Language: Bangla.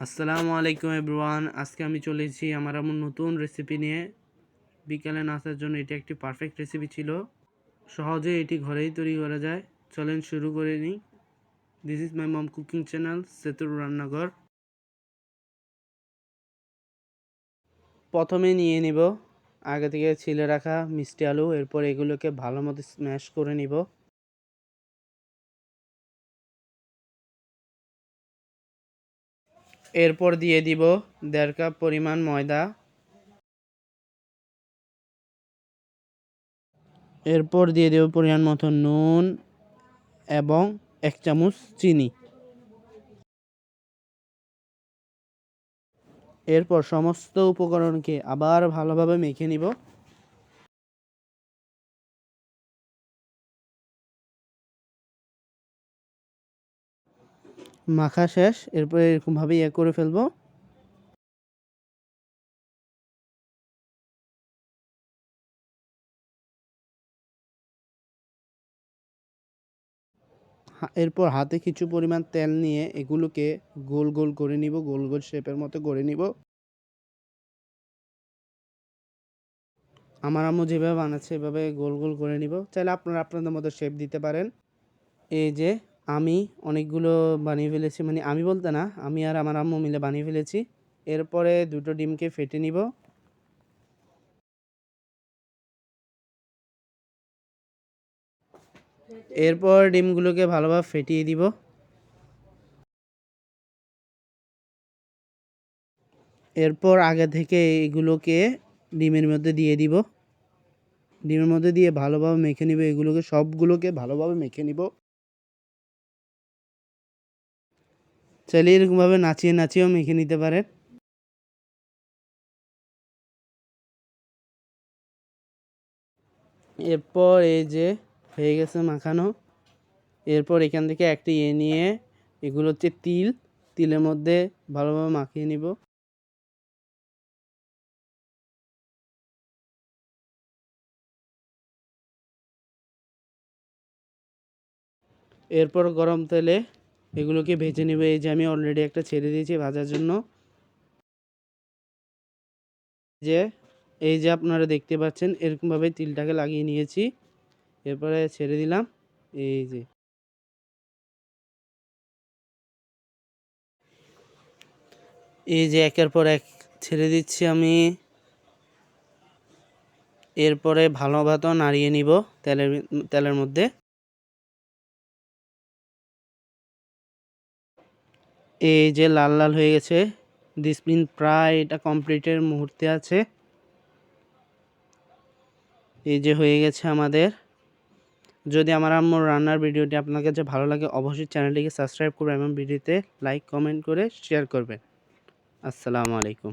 আসসালামু আলাইকুম এভরিওয়ান। আজকে আমি চলেছি আমার এমন নতুন রেসিপি নিয়ে। বিকালে নাস্তার জন্য এটি একটি পারফেক্ট রেসিপি ছিল। সহজে এটি ঘরেই তৈরি করা যায়। চলেন শুরু করে নিই this is my mom cooking channel সেতুর রান্নাঘর প্রথমে নিয়ে নিব। আগে থেকে ছিলে রাখা মিষ্টি আলু, এরপর এগুলোকে ভালো মতো স্ম্যাশ করে নিব। এরপর দিয়ে দিব দেড় কাপ পরিমাণ ময়দা। এরপর দিয়ে দেব পরিমাণ মতো নুন এবং এক চামচ চিনি। এরপর সমস্ত উপকরণকে আবার ভালোভাবে মেখে নিব। মাখা শেষ, এরপরে এরকমভাবে ইয়ে করে ফেলব। এরপর হাতে কিছু পরিমাণ তেল নিয়ে এগুলোকে গোল গোল করে নিব, গোল গোল শেপের মতো করে নিব। আমার আম্মু যেভাবে বানাচ্ছে এভাবে গোল গোল করে নিব। চাইলে আপনারা আপনাদের মতো শেপ দিতে পারেন। এই যে আমি অনেকগুলো বানিয়ে ফেলেছি মানে আমি বলতে না, আমি আর আমার আম্মু মিলে বানিয়ে ফেলেছি। এরপরে দুটো ডিমকে ফেটে নিব। এরপর ডিমগুলোকে ভালোভাবে ফেটিয়ে দিব। এরপর আগে থেকে এগুলোকে ডিমের মধ্যে দিয়ে দিব। ডিমের মধ্যে দিয়ে ভালোভাবে মেখে নিব, এগুলোকে সবগুলোকে ভালোভাবে মেখে নিব। চাইলে এরকমভাবে নাচিয়ে নাচিয়েও মেখে নিতে পারেন। এরপর এই যে হয়ে গেছে মাখানো। এরপর এখান থেকে একটা ইয়ে নিয়ে এগুলো হচ্ছে তিল। তিলের মধ্যে ভালোভাবে মাখিয়ে নিব। এরপর গরম তেলে এগুলোকে ভেজে নেবে। এই যে আমি অলরেডি একটা ছেড়ে দিয়েছি ভাজার জন্য। যে এই যে আপনারা দেখতে পাচ্ছেন, এরকমভাবে তিলটাকে লাগিয়ে নিয়েছি। এরপরে ছেড়ে দিলাম। এই যে। এই যে একের পর এক ছেড়ে দিচ্ছি আমি। এরপরে ভালো ভাতো নাড়িয়ে নিব তেলের তেলের মধ্যে। এই যে লাল লাল হয়ে গেছে ডিসপ্লিন প্রায় এটা কমপ্লিটের মুহূর্তে আছে। এই যে হয়ে গেছে আমাদের। যদি আমার আম্মুর রান্নার ভিডিওটি আপনার কাছে ভালো লাগে, অবশ্যই চ্যানেলটিকে সাবস্ক্রাইব করবেন এবং ভিডিওতে লাইক কমেন্ট করে শেয়ার করবেন। আসসালামু আলাইকুম।